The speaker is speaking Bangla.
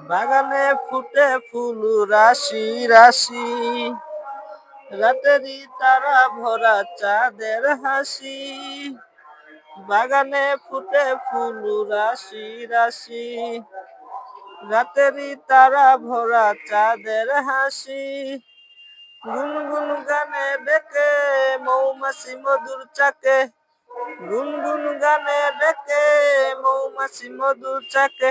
বাগানে ফুটে ফুল, রাশি রাশি। রাতেরই তারা ভরা চাঁদের হাসি। বাগানে ফুটে ফুল, রাশি রাশি। রাতেরই তারা ভরা চাঁদের হাসি। গুনগুন গানে ডেকে মৌমাছি মধুর চাকে। গুনগুন গানে ডেকে মৌমাছি মধুর চাকে।